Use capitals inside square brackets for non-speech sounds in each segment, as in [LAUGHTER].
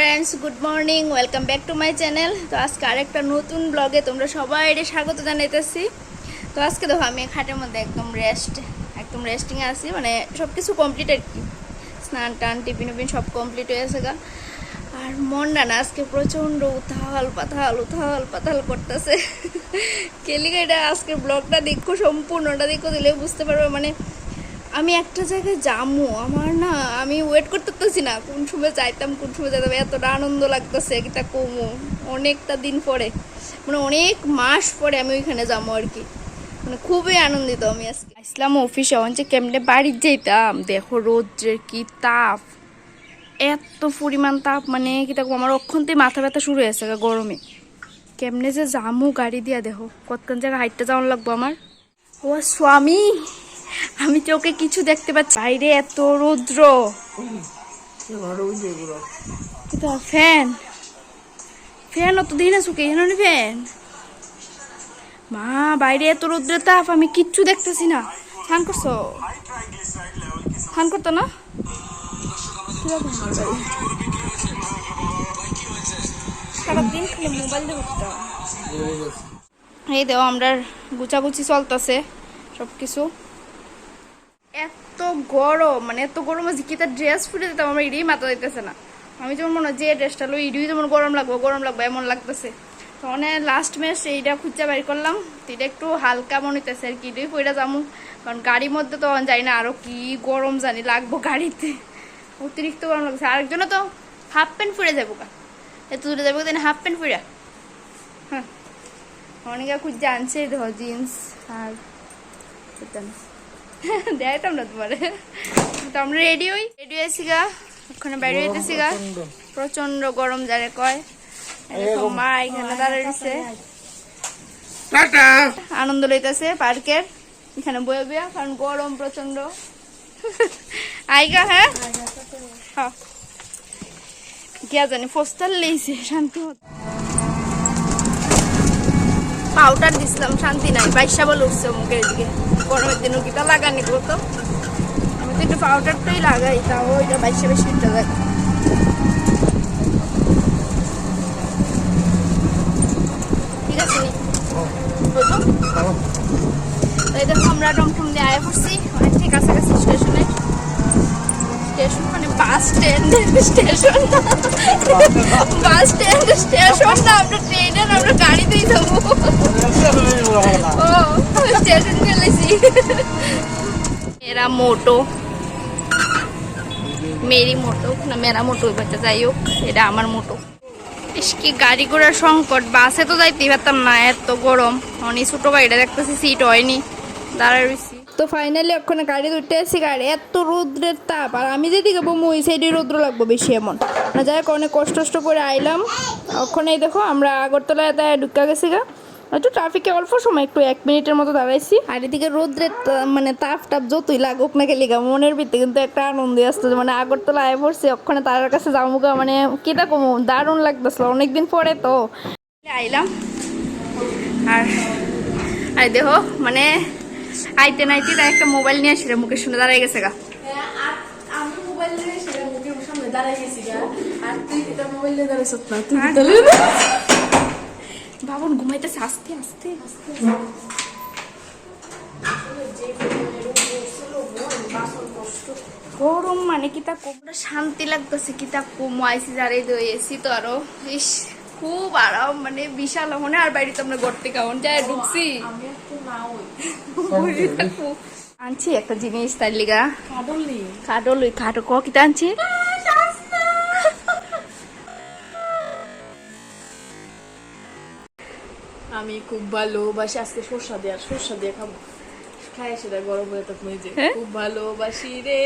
Friends good morning welcome back to my channel তো আজকে আরেকটা নতুন ব্লগে তোমরা সবাই স্বাগত জানাইতেছি। তো আজকে দেখো, আমি খাটের মধ্যে একদম রেস্ট একদম রেস্টিংয়ে আছি মানে সব কিছু কমপ্লিট আর কি। স্নান টান, টিফিন উফিন সব কমপ্লিট হয়ে গেছে গা। আর মনটা না আজকে প্রচণ্ড উথাল পাথাল উথাল পাথাল করতেছে। [LAUGHS] কেলিকা এটা আজকের ব্লগটা দেখো, সম্পূর্ণটা দেখো দিলে বুঝতে পারবে মানে আমি একটা জায়গায় যামু, আমার না, আমি ওয়েট করতে পারতেছি না, কোন সময় যাইতাম, কোন সময় যাইতাম, এতটা আনন্দ লাগতেছে, একটা কমু, অনেকটা দিন পরে মানে অনেক মাস পরে আমি ওইখানে যাব আর কি। মানে খুবই আনন্দিত আমি আজকে। আসলাম অফিসে যে কেমনে বাড়ির যেতাম দেখো রোদ্রের কি তাপ, এত পরিমাণ তাপ মানে কি দেখো, আমার অক্ষন্তে মাথা ব্যথা শুরু হয়েছে গরমে। কেমনে যে যামু গাড়ি দিয়া, দেখো কতক্ষণ জায়গায় হাইটটা যাওয়ার লাগবো আমার। ও স্বামী! আমি চোখে কিছু দেখতে পাচ্ছি বাইরে এত রৌদ্র। ফ্যান। ফ্যান অত দিন না কে জানো ফ্যান? মা, বাইরে এত রৌদ্রের তাপ, আমি কিচ্ছু দেখতেছি না। স্নান করছ? স্নান করতো না? এই দেও আমরা গুচাগুচি চলতেছে সব কিছু এত গরম মানে এত গরম আছে কি, তার ড্রেস ফুটে দিতাম আমার ইডি মাথা দিতেছে না। আমি যেমন মনে হয় যে ড্রেসটা লো ইডিও যেমন গরম লাগবো, গরম লাগবে, এমন লাগতেছে। মানে লাস্ট ম্যাচ এইটা খুঁজে বাইর করলাম, তো এটা একটু হালকা মনে হইতেছে আর কি ইডি পইরা যাব কারণ গাড়ির মধ্যে তো যাই না আরও কি গরম জানি লাগবো গাড়িতে। অতিরিক্ত গরম লাগছে। আরেকজনে তো হাফ প্যান্ট ফুরে যাব কা এত দূরে যাব তাই হাফ প্যান্ট ফুরা হ্যাঁ। অনেকে খুঁজে আনছে দেখো জিন্স আর এটা না। তোমারে। তো আমরা রেডি হই? রেডি হয়েছি গা ওখানে বাইরে হইতেছি গা প্রচণ্ড গরম যারে কয়। মা এখানে টাটা। আনন্দ লইতেছে পার্কের। এখানে বয়ে বিয়া কারণ গরম প্রচণ্ড আইগা হ্যাঁ? হ্যাঁ গিয়া জানি পোস্টার লেইছে শান্তি মতো। পাউডার দিছিলাম শান্তি নাই। বাইশা বলে উঠছে মুখের দিকে গরমের দিনও কিটা লাগানি বলতো আমি তো একটু পাউডারটাই লাগাই তাও ওইটা বাইশা বেশি উঠতে যায়। ঠিক আছে? এই দেখো আমরা টমটম দিয়ে আয়া অনেকটাই কাছাকাছি স্টেশনে স্টেশন মানে bus stand station bus stand station না আমরা ট্রেনে আমরা গাড়িতেই যাব। এরা মোটো। মেরি মোটো, না মেরা মোটো বাচ্চা, যাই হোক, এটা আমার মোটো। কি গাড়ি ঘোড়ার সংকট। বাসে তো যাইতেই পারতাম না, এত গরম। অনেক ছোট গাড়িটা দেখতেছি সিট হয়নি। দাঁড়ায় রয়েছি তো ফাইনালি ওখানে গাড়ি দুটো এসেছি, গাড়ি এত রৌদ্রের তাপ। আর আমি যেদিকে বমু, ওই সাইডে রৌদ্র লাগবো বেশি এমন। না, যাই হোক, অনেক কষ্ট করে আইলাম। ওখানে দেখো, আমরা আগরতলায় তাই ঢুকা গেছি গা। একটু ট্রাফিকে অল্প সময় একটু এক মিনিটের মতো দাঁড়াইছি। আর এদিকে রোদ্রের তা- মানে তাপ টাপ যতই লাগুক না গেলে গা মনের ভিতরে কিন্তু একটা আনন্দ আসতো মানে আগরতলা আয় পড়ছে ওখানে তার কাছে যাব গা মানে কেটা কমো দারুণ লাগতেছিল অনেকদিন পরে তো। আইলাম। আর আর দেখো মানে আইতে নাইতে তার একটা মোবাইল নিয়ে আসলে মুখের শুনে দাঁড়াই গেছে গা। আমি মোবাইল নিয়ে সেটা মুখের সামনে দাঁড়াই গেছি গা। আর তুই এটা মোবাইল নিয়ে দাঁড়াইছ না? তুই বাবন ঘুমাইতেছে আস্তে আস্তে আস্তে গরম মানে কি তা কোমরা শান্তি লাগতেছে কি তা কমাইছি যারে এসি তো আরও। ইস খুব আরাম মানে বিশাল মনে আর বাড়িতে আমরা গড়তে কেমন যায় ঢুকছি। আমি একটু না ওই আনছি একটা জিনিস তার লিগা। খাটো লই খাটো ক কিতা আনছি? আমি খুব ভালোবাসি আজকে সর্ষা দিয়ে আর সর্ষা দিয়ে খাব। খাই সেটা গরম হয়ে তখন যে হ্যাঁ? খুব ভালোবাসি রে।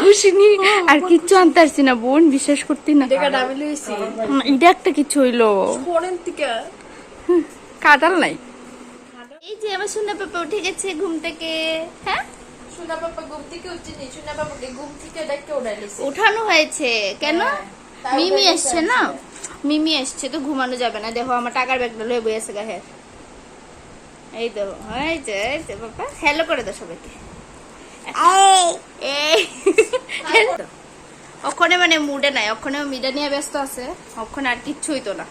খুশি নি? আর কিচ্ছু আনতে পারছি না বোন বিশ্বাস করতি না। দেখা আমি লইছি। এটা একটা কিছু হইল। ফোরেন থেকে কাটাল নাই। এই যে আমার সোনা পাপা উঠে গেছে ঘুম থেকে। হ্যাঁ? সোনা পাপা ঘুম থেকে উঠছে নি সোনা পাপাকে ঘুম থেকে ডাক্তার উঠাইলিছে উঠানো হয়েছে। কেন? হ্যাঁ, মিমি এসছে না? মিমি এসছে তো ঘুমানো যাবে না। দেখো আমার টাকার ব্যাগটা লয়ে বইয়েছে গা হ্যাঁ এই তো এই যে এই যে বাবা। হ্যালো করে দাও সবাইকে। ওখানে মানে মুডে নাই ওখানে মিডে নিয়ে ব্যস্ত আছে। ওখানে আর কিচ্ছু হইতো না।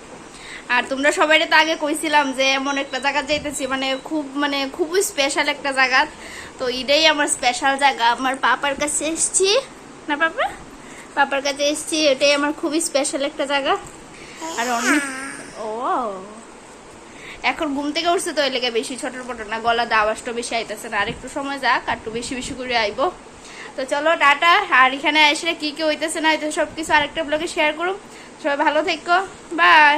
আর তোমরা সবাই তো আগে কইছিলাম যে এমন একটা জায়গা যাইতেছি মানে খুব মানে খুবই স্পেশাল একটা জায়গা। তো এটাই আমার স্পেশাল জায়গা। আমার পাপার কাছে এসছি। না পাপা? পাপার কাছে এসছি এটাই আমার খুবই স্পেশাল একটা জায়গা। আর অনেক ও এখন ঘুম থেকে উঠছে তো এলাকায় বেশি ছোট পটো না, গলা আওয়াজটা বেশি আইতেছে না। আর একটু সময় যাক, আর একটু বেশি বেশি করে আইবো। তো চলো, টাটা। আর এখানে আসলে কি কি হইতেছে না হইতেছে সব কিছু আরেকটা ব্লগে শেয়ার করুম। সবাই ভালো থেকো। বাই